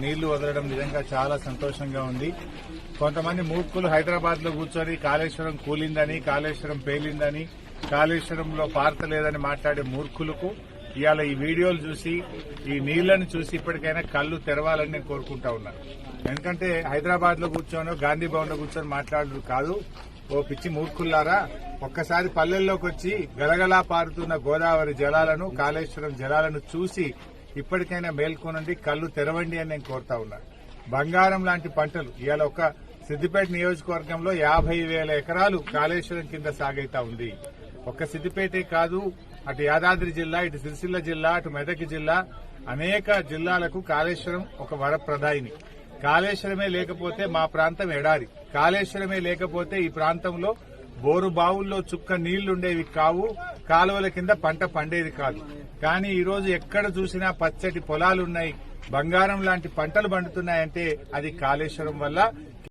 నీళ్ళు వదలడం నిజంగా చాలా సంతోషంగా ఉంది. కొంతమంది మూర్ఖులు హైదరాబాద్లో కూర్చొని కాళేశ్వరం కూలిందని కాళేశ్వరం పేలిందని కాళేశ్వరంలో పార్తలేదని మాట్లాడే మూర్ఖులకు ఇవాళ ఈ వీడియోలు చూసి ఈ నీళ్ళను చూసి ఇప్పటికైనా కళ్ళు తెరవాలని నేను కోరుకుంటా ఉన్నాను ఎందుకంటే హైదరాబాద్లో కూర్చొని గాంధీ భవన్లో కూర్చొని మాట్లాడరు కాదు. ఓ పిచ్చి మూర్ఖుల్లారా ఒక్కసారి పల్లెల్లోకి వచ్చి గలగలా పారుతున్న గోదావరి జలాలను కాళేశ్వరం జలాలను చూసి ఇప్పటికైనా మేల్కొనండి కళ్ళు తెరవండి అని నేను కోరుతా ఉన్నా. బంగారం లాంటి పంటలు ఇవాళ ఒక సిద్దిపేట నియోజకవర్గంలో యాభై వేల ఎకరాలు కాళేశ్వరం కింద సాగైతా ఉంది. ఒక్క సిద్దిపేటే కాదు అటు యాదాద్రి జిల్లా ఇటు సిరిసిల్ల జిల్లా అటు మెదక్ జిల్లా అనేక జిల్లాలకు కాళేశ్వరం ఒక వరప్రదాయిని. కాళేశ్వరమే లేకపోతే మా ప్రాంతం ఎడారి. కాళేశ్వరమే లేకపోతే ఈ ప్రాంతంలో బోరు బావుల్లో చుక్క నీళ్ళుండేవి కావు కాలువల కింద పంట పండేది కాదు. కానీ ఈరోజు ఎక్కడ చూసినా పచ్చటి పొలాలున్నాయి. బంగారం లాంటి పంటలు పండుతున్నాయంటే అది కాళేశ్వరం వల్ల